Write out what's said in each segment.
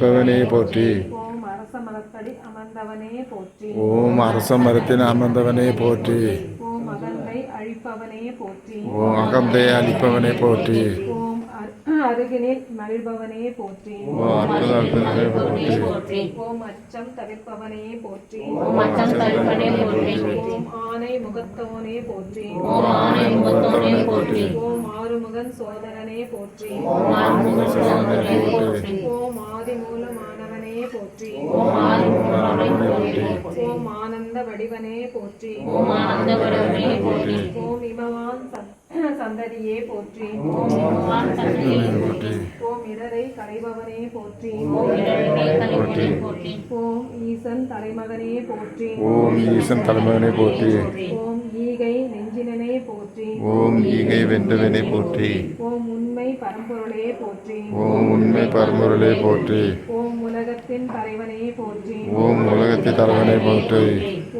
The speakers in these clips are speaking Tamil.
அளிப்பவனே போற்றி. ஓம் அரச மரத்தின் அமர்ந்தவனே போற்றி. ஓம் அகந்தை அழிப்பவனே போற்றி. அருகினில் மகிழ்பவனே போற்றி. ஓம் அச்சம் தவிர்ப்பவனே போற்றி. ஓம் அச்சம் தவிர்ப்பனே போற்றி. ஓம் ஆனை முகத்தவனே போற்றி. ஓம் ஆணை முகத்தோனே போற்றி. ஓம் ஆறுமுகன் சோதரனே போற்றி ஓம் ஆறுமுக சோதரனே போற்றி ஓம் ஆனந்த வடிவனே போற்றி ஓம் இமவான் சந்- சந்ததியே போற்றி ஓம் இடரை கலைமணி போற்றி ஓம் ஈசன் தலைமகனே போற்றி ஓம் ஈசன் தலைமகனை போற்றி ஓம் ஈகை நெஞ்சினனே போற்றி ஓம் ஈகை வென்றவனை போற்றி ஓம் உண்மை பரம்பொருளே போற்றி ஓம் உண்மை பரம்பொருளே போற்றி ஓம் உலகத்தின் தலைவனே போற்றி ஓம் உலகத்தை தலைவனை போற்றி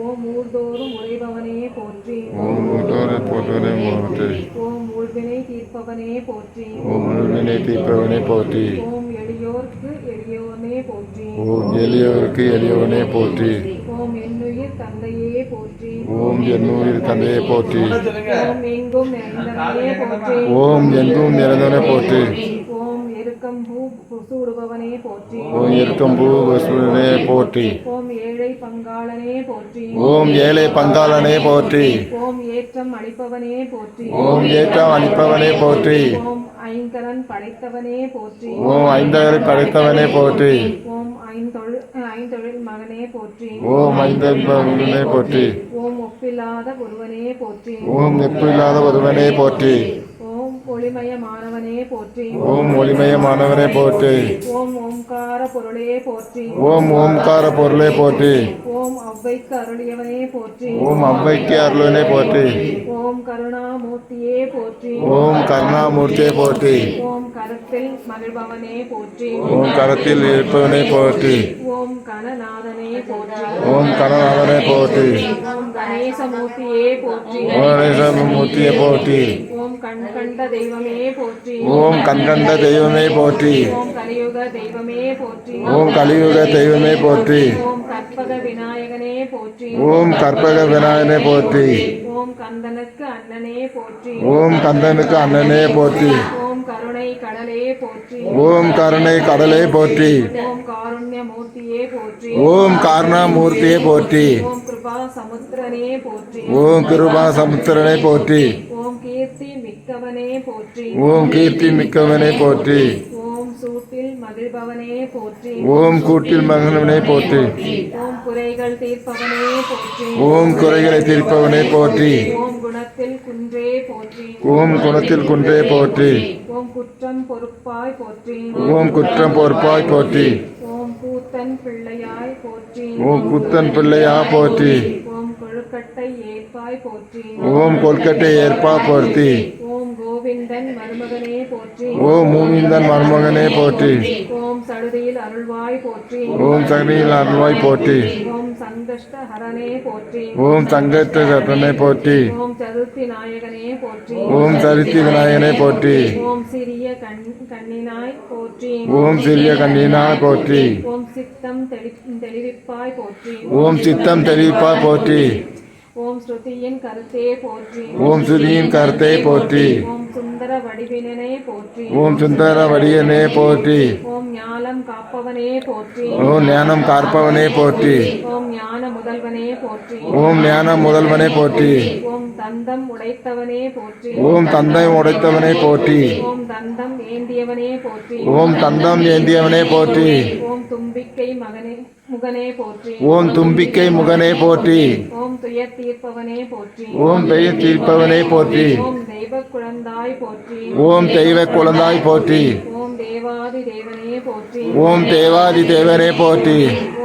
ஓம் ஊர்தோறும் உறைபவனே போற்றி ஓம் மூத்தோரை போற்றுவனை போற்றி ஓம் ஊழ்வினை தீர்ப்பவனே போற்றி ஓம் முழுவினை தீர்ப்பவனை போற்றி ஓம் எளியோர்க்கு எளியோனே போற்றி ஓம் எளியவருக்கு எளியவனை போற்றி போற்றி ஓம் என்னுயிர் தந்தையை போற்றி ஓம் எங்கும் நிறைந்தவனே போற்றி ஓம் போற்றி எருக்கம் பூ சூடுபவனே போற்றி ஓம் போற்றி ஓம் ஏழை பங்காளனே போற்றி ஓம் ஏழை பங்காளனே போற்றி ஓம் ஏற்றம் அளிப்பவனே போற்றி ஓம் ஏற்றம் அளிப்பவனே போற்றி ஓம் ஐங்கரன் படைத்தவனே போற்றி. ஓம் ஐந்தகரை படைத்தவனே போற்றி. ஓம் ஐந்தொழில் ஐந்தொழில் மகனே போற்றி. ஓம் ஐந்தே போற்றி. ஓம் ஒப்பில்லாத ஒருவனே போற்றி. ஓம் நெப்பில்லாத ஒருவனே போற்றி. ஒளிமயமானவனே போற்றி ஓம் ஒளிமயமானவனே போற்றி ஓம் ஓம்கார பொருளே போற்றி ஓம் ஓம்கார பொருளே போற்றி ஓம் அவ்வைக்கு அருளியவனே போற்றி ஓம் அவ்வைக்கு அருளனே போற்றி ஓம் கருணாமூர்த்தியே போற்றி ஓம் கருணாமூர்த்தியே போற்றி ஓம் கருத்தில் மகிழ்பவனே போற்றி ஓம் கரத்தில் இருப்பவனே போற்றி ஓம் கணநாதனே போற்றி ஓம் கனநாதனே போற்றி ஓம் கணேசமூர்த்தியே போற்றி ஓம் மூர்த்தியை போற்றி ஓம் கண் கண்ட தெய்வமே போற்றி ஓம் கண்கண்ட தெய்வமே போற்றி ஓம் கலியுக தெய்வமே போற்றி ஓம் கலியுக தெய்வமே போற்றி ஓம் கற்பக விநாயகனே போற்றி ஓம் கற்பக விநாயகனே போற்றி ஓம் கந்தனுக்கு அண்ணனே போற்றி ஓம் கந்தனுக்கு அண்ணனே போற்றி ஓம் கருணை கடலே போற்றி ஓம் கருணை கடலே போற்றி ஓம் காருண்ய மூர்த்தியே போற்றி ஓம் காரணமூர்த்தியே போற்றி ஓம் கிருபா சமுத்திரனே போற்றி ஓம் கிருபா சமுத்திரனை போற்றி ஓம் கீர்த்தி மிக்கவனே போற்றி ஓம் கீர்த்தி மிக்கவனை போற்றி ஓம் சூட்டில் மகிழ்பவனே போற்றி ஓம் கூட்டில் மகனவனை போற்றி ஓம் குறைகள் தீர்ப்பவனே போற்றி ஓம் குறைகளை தீர்ப்பவனை போற்றி ஓம் குணத்தில் குன்றே போற்றி ஓம் குணத்தில் குன்றே போற்றி ஓம் குற்றம் பொறுப்பாய் போற்றி ஓம் குற்றம் பொறுப்பாய் போற்றி ஓம் கூத்தன் பிள்ளையாய் போற்றி. ஓம் குத்தன் பிள்ளையா போற்றி. ஓம் கொழுக்கட்டை ஏற்பாய் போற்றி. ஓம் கொல்கட்டை ஏற்பா போற்றி. ஓம் கோவிந்தன் மருமகனே போற்றி ஓம் மூமிந்தன் மருமகனே போற்றி ஓம் சடுதியில் அருள்வாய் போற்றி ஓம் சகனியில் அருள்வாய் போற்றி ஓம் சங்கஷ்ட ஹரனே போற்றி ஓம் சங்கத்த சட்டனை போற்றி ஓம் சதுர்த்தி நாயகனே போற்றி ஓம் சரித்தி விநாயகனை போற்றி ஓம் சிறிய கண் கண்ணினாய் போற்றி ஓம் சிறிய கண்ணீனா போற்றி ஓம் சித்தம் தெளி தெளிவிப்பாய் போற்றி ஓம் சித்தம் தெளிப்பா போற்றி ஓம் ஸ்ருதியின் கருத்தே போற்றி ஓம் சுதியின் கருத்தை போற்றி ஓம் சுந்தர வடிவினனே போற்றி ஓம் சுந்தர வடியனே போற்றி ஓம் ஞானம் காப்பவனே போற்றி ஓம் ஞானம் காற்பவனே போற்றி ஓம் ஞான முதல்வனே போற்றி ஓம் ஞான முதல்வனை போற்றி ஓம் தந்தம் உடைத்தவனே போற்றி ஓம் தந்தை உடைத்தவனை போற்றி ஓம் தந்தம் ஏந்தியவனே போற்றி ஓம் தந்தம் ஏந்தியவனே போற்றி ஓம் தும்பிக்கை மகனே முகனே போற்றி ஓம் தும்பிக்கை முகனே போற்றி ஓம் துயர் தீர்ப்பவனே போற்றி ஓம் பெயர் தீர்ப்பவனே போற்றி ஓம் தெய்வ குழந்தாய் போற்றி ஓம் தெய்வ குழந்தாய் போற்றி ஓம் தேவாதி தேவனே போற்றி ஓம் தேவாதி தேவனே போற்றி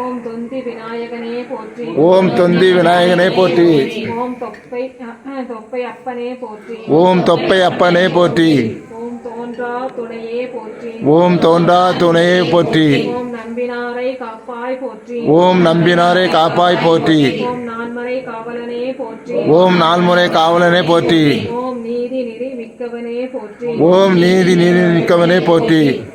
ஓம் தொந்தி விநாயகனே போற்றி ஓம் தொந்தி விநாயகனே போற்றி ஓம் தொப்பை தொப்பை அப்பனே போற்றி ஓம் தொப்பை அப்பனே போற்றி ஓம் தோன்றா துணையே போற்றி. ஓம் தோன்றா துணையை போற்றி. ஓம் நம்பினாரை காப்பாய் போற்றி. ஓம் நம்பினாரே காப்பாய் போற்றி. ஓம் நான்மறை காவலனே போற்றி. ஓம் நால்முறை காவலனே போற்றி. ஓம் நீதி நெறி மிக்கவனே போற்றி.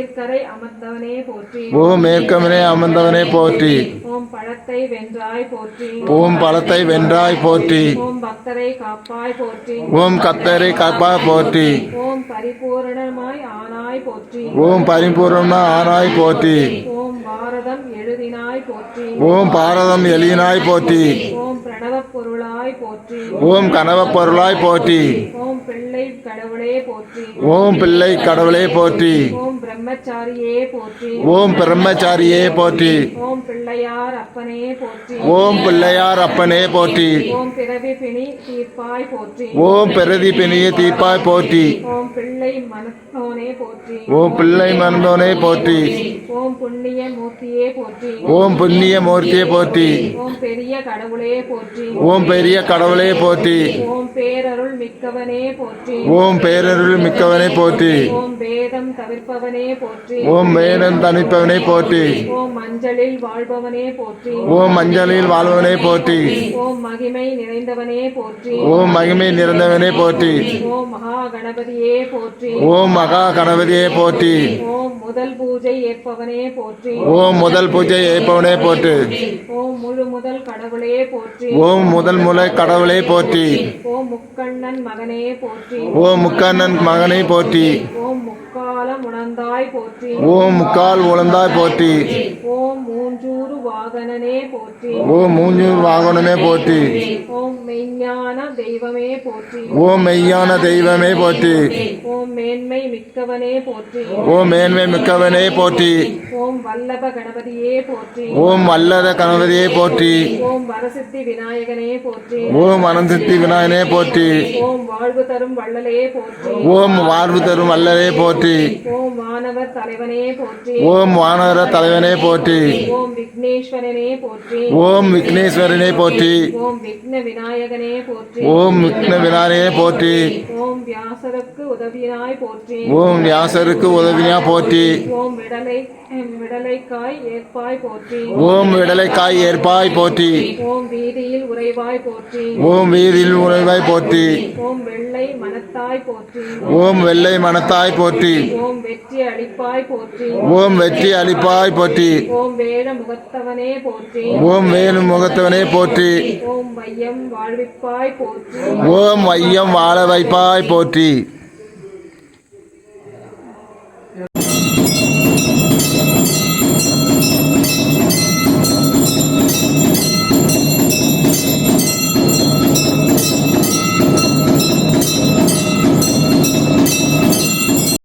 மேற்கரை அமர்ந்தவனே போற்றி. ஓம் மேற்கமனே அமர்ந்தவனே போற்றி. ஓம் பழத்தை வென்றாய் போற்றி. ஓம் பழத்தை வென்றாய் போற்றி. ஓம் பக்தரை காப்பாய் போற்றி. ஓம் கத்தரை காப்பா போற்றி. ஓம் பரிபூரணமாய் ஆனாய் போற்றி. ஓம் பரிபூர்ண ஆனாய் போற்றி. ஓம் பாரதம் எழுதினாய் போற்றி. ஓம் பாரதம் எளினாய் போற்றி. ஓம் பிரணவப் பொருளாய் போற்றி ஓம் கனவப் பொருளாய் போற்றி ஓம் பிள்ளை கடவுளே போற்றி ஓம் பிள்ளை கடவுளே போற்றி ஓம் பிரம்மச்சாரியே போற்றி ஓம் பிரம்மச்சாரியே போற்றி ஓம் பிள்ளையார் அப்பனே போற்றி ஓம் பிள்ளையார் அப்பனே போற்றி ஓம் பிறவி பிணி தீர்ப்பாய் போற்றி ஓம் பிரதி பிணிய தீர்ப்பாய் போற்றி ஓம் பிள்ளை மனத்தோனே போற்றி ஓம் பிள்ளை மறந்தோனே போற்றி ஓம் புண்ணிய மூர்த்தியே போற்றி ஓம் புண்ணிய மூர்த்தியே போற்றி ஓம் பெரிய கடவுளே போற்றி ஓம் பெரிய கடவுளே போற்றி ஓம் பேரருள் மிக்கவனே போற்றி ஓம் பேரருள் மிக்கவனே போற்றி ஓம் வேதம் தவிர்ப்பவனே போற்றி ஓம் வேதம் தனிப்பவனே போற்றி ஓம் மஞ்சளில் வாழ்பவனே போற்றி ஓம் மஞ்சளில் வாழ்வனே போற்றி ஓம் மகிமை நிறைந்தவனே போற்றி ஓம் மகிமை நிறைந்தவனே போற்றி ஓம் மகா கணபதியே போற்றி ஓம் மகா கணபதியே போற்றி ஓம் முதல் பூஜை ஏற்பவனே போற்றி ஓம் முதல் பூஜை ஏற்பவனே போற்று ஓம் முழு முதல் கடவுளே போற்றி ஓம் முதல் முலை கடவுளே போற்றி ஓம் முக்கண்ணன் மகனே போற்றி ஓம் முக்கண்ணன் மகனை போற்றி ஓம் முக்காலம் உணர்ந்தாய் போற்றி ஓம் முக்கால் உழந்தாய் போற்றி ஓம் மூஞ்சூறு வாகனனே போற்றி ஓம் மூஞ்சூர் வாகனமே போற்றி ஓம் மெய்ஞான தெய்வமே போற்றி ஓம் மெய்யான தெய்வமே போற்றி ஓம் மேன்மை மிக்கவனே போற்றி ஓம் மேன்மை மிக்கவனே போற்றி ஓம் வல்லப கணபதியே போற்றி ஓம் வல்லத கணபதியே போற்றி ஓம் வரசித்தி விநாயகனே போற்றி ஓம் அனந்தித்தி விநாயகனே போற்றி ஓம் வாழ்வு தரும் வள்ளலே போற்றி ஓம் வாழ்வு தரும் வல்லரே போற்றி ஓம் மாணவர் தலைவனே போற்றி ஓம் வானர தலைவனே போற்றி ஓம் விக்னேஸ்வரனே போற்றி ஓம் விக்னேஸ்வரனே போற்றி ஓம் விக்ன விநாயகனே போற்றி ஓம் விக்ன விநாயகனே போற்றி ஓம் வியாசருக்கு உதவினாய் போற்றி ஓம் வியாசருக்கு உதவியா போற்றி ஓம் விடலை விடலைக்காய் ஏற்பாய் போற்றி ஓம் விடலைக்காய் ஏற்பாய் போற்றி ஓம் வீதியில் உறைவாய் போற்றி ஓம் வீதியில் உறைவாய் போற்றி ஓம் வெள்ளை மனத்தாய் போற்றி ஓம் வெள்ளை மனத்தாய் போற்றி ஓம் வெற்றி அளிப்பாய் போற்றி ஓம் வெற்றி அளிப்பாய் போற்றி ஓம் வேல முகத்தவனே போற்றி ஓம் வேலு முகத்தவனே போற்றி ஓம் வையம் வாழ்விப்பாய் போற்றி ஓம் வையம் வாழ வைப்பாய் போற்றி